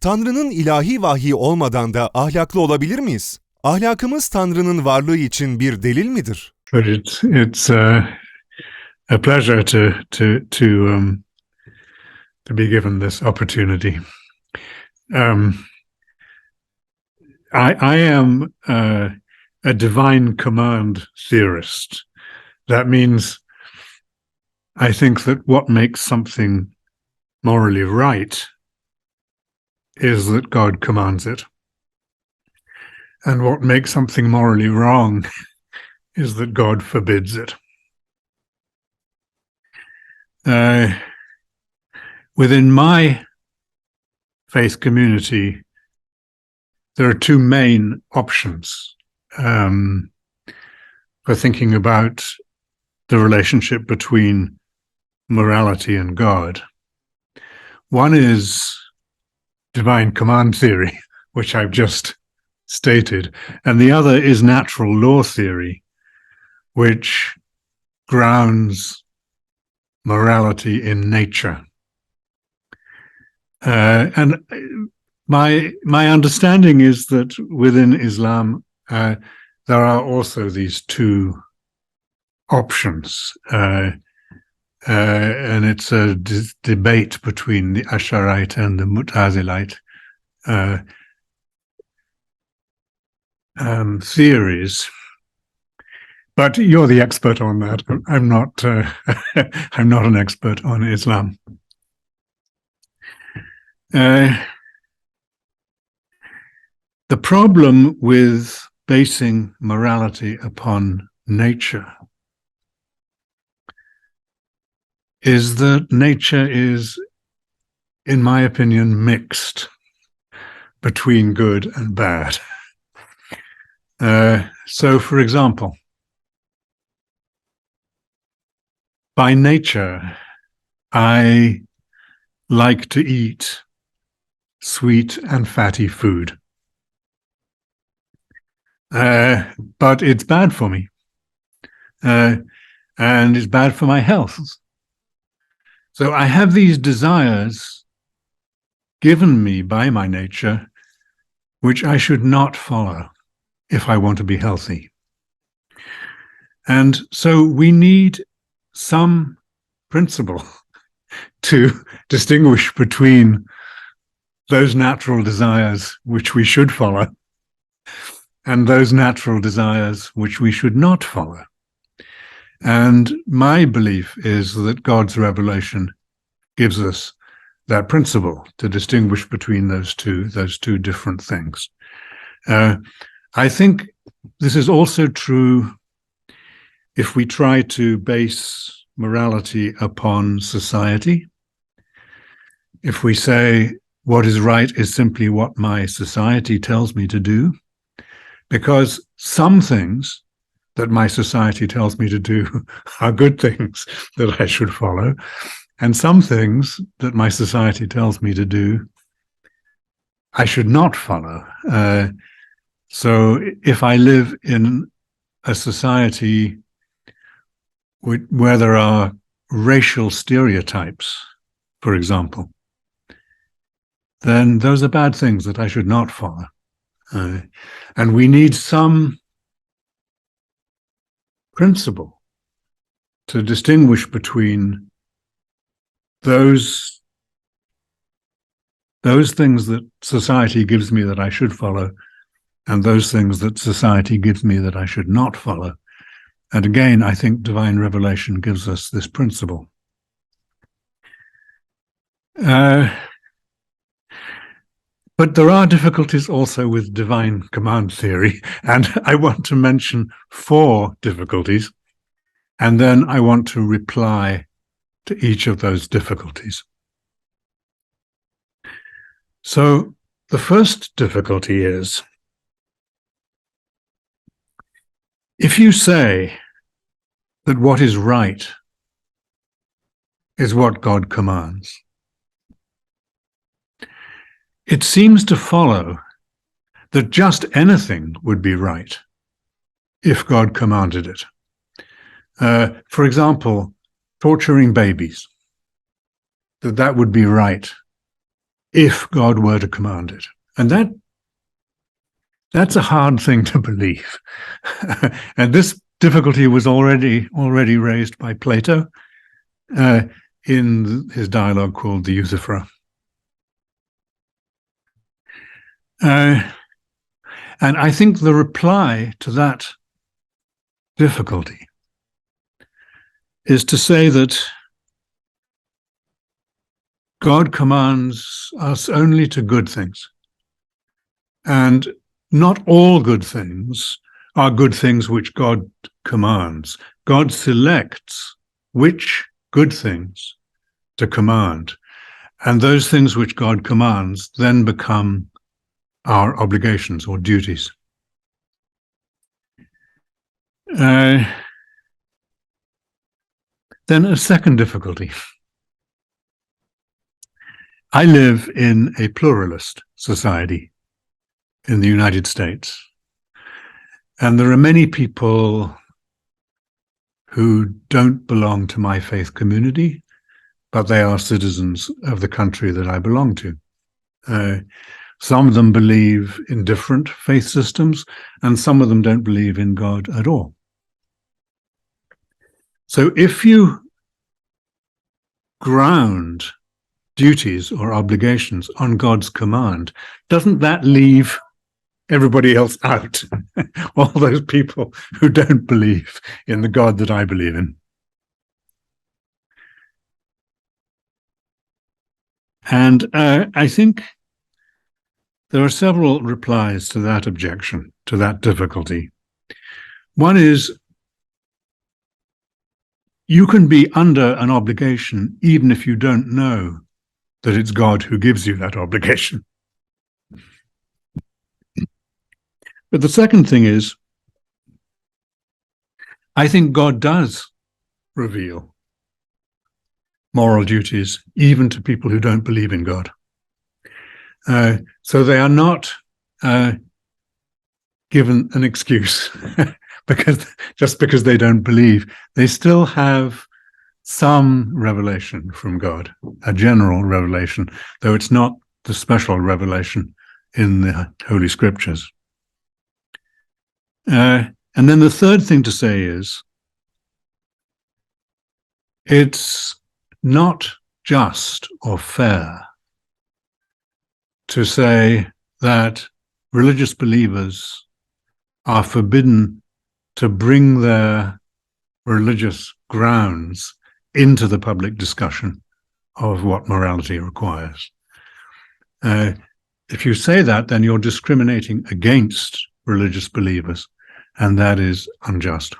Tanrı'nın ilahi vahyi olmadan da ahlaklı olabilir miyiz? Ahlakımız Tanrı'nın varlığı için bir delil midir? but it's it's uh, a pleasure to to to um, to be given this opportunity. Um, I I am uh, a divine command theorist. That means I think that what makes something morally right is that God commands it, and what makes something morally wrong is that God forbids it. Uh, within my faith community, there are two main options um, for thinking about the relationship between morality and God. One is divine command theory, which I've just stated, and the other is natural law theory, which grounds morality in nature. Uh, and my my understanding is that within Islam uh, there are also these two options, uh, uh, and it's a d- debate between the Asharite and the Mutazilite uh, um, theories but you're the expert on that. I'm not. Uh, I'm not an expert on Islam. Uh, the problem with basing morality upon nature is that nature is, in my opinion, mixed between good and bad. Uh, so, for example, by nature, I like to eat sweet and fatty food. Uh, but it's bad for me. Uh, and it's bad for my health. So I have these desires given me by my nature, which I should not follow if I want to be healthy. And so we need some principle to distinguish between those natural desires which we should follow and those natural desires which we should not follow. And my belief is that God's revelation gives us that principle to distinguish between those two, those two different things. Uh, I think this is also true if we try to base morality upon society. If we say what is right is simply what my society tells me to do, because some things that my society tells me to do are good things that I should follow, and some things that my society tells me to do I should not follow. Uh, so if I live in a society wh- where there are racial stereotypes, for example, then those are bad things that I should not follow. Uh, and we need some principle to distinguish between those those things that society gives me that I should follow and those things that society gives me that I should not follow. And again, I think divine revelation gives us this principle. Uh, but there are difficulties also with divine command theory, and I want to mention four difficulties, and then I want to reply to each of those difficulties. So, the first difficulty is if you say that what is right is what God commands, it seems to follow that just anything would be right if God commanded it. Uh, for example, torturing babies, that that would be right if God were to command it. And that that's a hard thing to believe. and this difficulty was already already raised by Plato uh, in his dialogue called the Euthyphro. Uh, and I think the reply to that difficulty is to say that God commands us only to good things. And not all good things are good things which God commands. God selects which good things to command. And those things which God commands then become our obligations or duties. Uh, then a second difficulty. I live in a pluralist society in the United States. And there are many people who don't belong to my faith community, but they are citizens of the country that I belong to. Uh, some of them believe in different faith systems, and some of them don't believe in God at all. So if you ground duties or obligations on God's command, doesn't that leave everybody else out? All those people who don't believe in the God that I believe in. And uh, I think there are several replies to that objection, to that difficulty. One is you can be under an obligation even if you don't know that it's God who gives you that obligation. But the second thing is, I think God does reveal moral duties even to people who don't believe in God. Uh, so they are not uh, given an excuse because just because they don't believe, they still have some revelation from God, a general revelation, though it's not the special revelation in the Holy Scriptures. Uh, and then the third thing to say is it's not just or fair to say that religious believers are forbidden to bring their religious grounds into the public discussion of what morality requires. Uh, if you say that, then you're discriminating against religious believers, and that is unjust.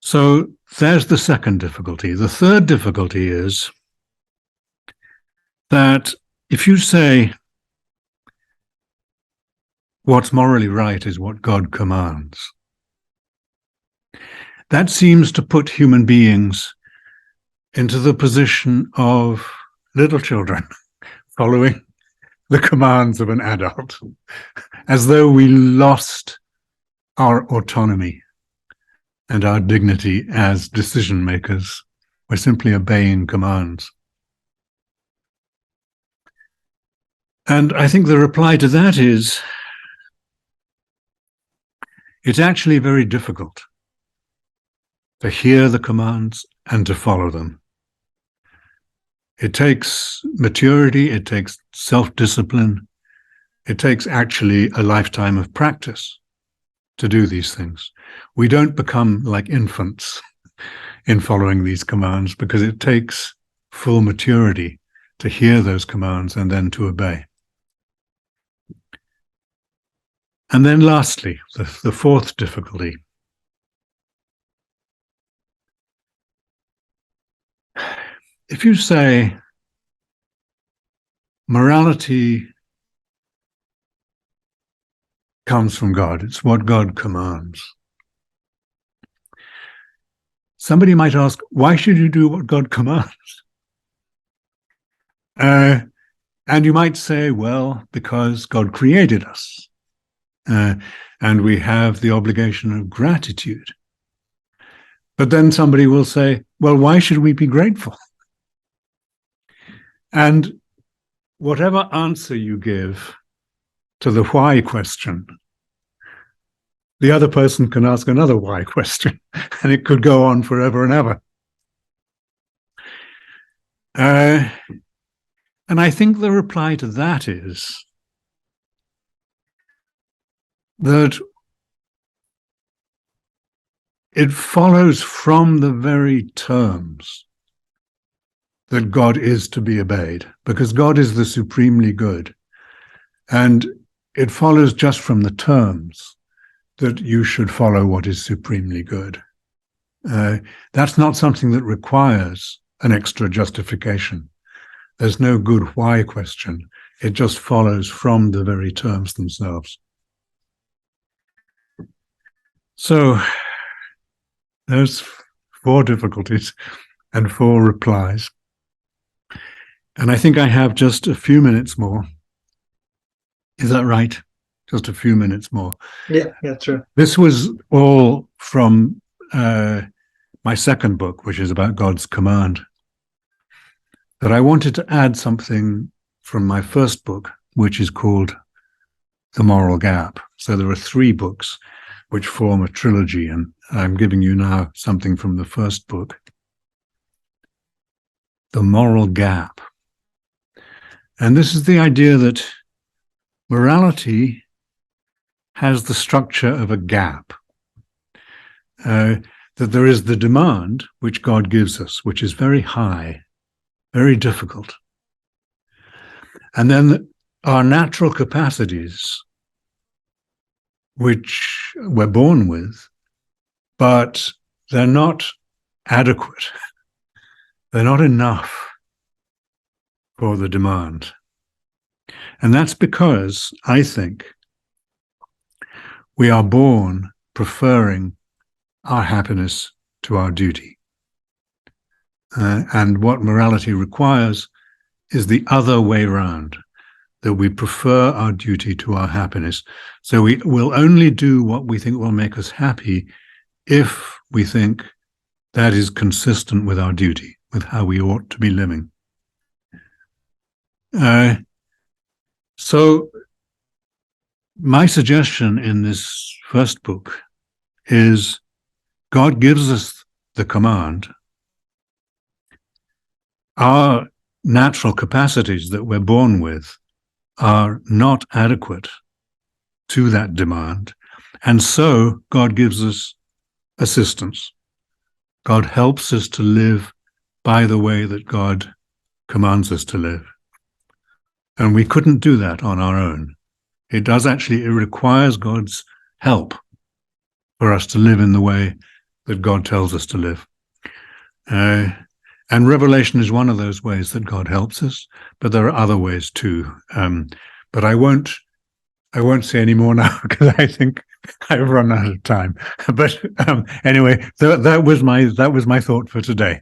So there's the second difficulty. The third difficulty is that if you say what's morally right is what God commands, that seems to put human beings into the position of little children following the commands of an adult, as though we lost our autonomy and our dignity as decision makers. We're simply obeying commands. And I think the reply to that is it's actually very difficult to hear the commands and to follow them. It takes maturity, it takes self discipline, it takes actually a lifetime of practice to do these things. We don't become like infants in following these commands because it takes full maturity to hear those commands and then to obey. And then lastly, the, the fourth difficulty. If you say morality comes from God, it's what God commands. Somebody might ask, why should you do what God commands? Uh, and you might say, well, because God created us. Uh, and we have the obligation of gratitude. But then somebody will say, well, why should we be grateful? And whatever answer you give to the why question, the other person can ask another why question, and it could go on forever and ever. Uh, and I think the reply to that is that it follows from the very terms that God is to be obeyed, because God is the supremely good. And it follows just from the terms that you should follow what is supremely good. Uh, that's not something that requires an extra justification. There's no good why question. It just follows from the very terms themselves. So there's four difficulties and four replies. And I think I have just a few minutes more. Is that right? Just a few minutes more. Yeah, yeah, true. This was all from uh, my second book, which is about God's command. But I wanted to add something from my first book, which is called The Moral Gap. So there are three books which form a trilogy, and I'm giving you now something from the first book. The Moral Gap. And this is the idea that morality has the structure of a gap. Uh, that there is the demand which God gives us, which is very high, very difficult. And then our natural capacities, which we're born with, but they're not adequate. They're not enough for the demand. And that's because I think we are born preferring our happiness to our duty. Uh, and what morality requires is the other way round, that we prefer our duty to our happiness. So we will only do what we think will make us happy if we think that is consistent with our duty, with how we ought to be living. Uh, so my suggestion in this first book is God gives us the command. Our natural capacities that we're born with are not adequate to that demand. And so God gives us assistance. God helps us to live by the way that God commands us to live. And we couldn't do that on our own. It does actually, it requires God's help for us to live in the way that God tells us to live. Uh, and revelation is one of those ways that God helps us, but there are other ways too. Um, but I won't, I won't say any more now because I think I've run out of time. But um, anyway, th- that was my that was my thought for today.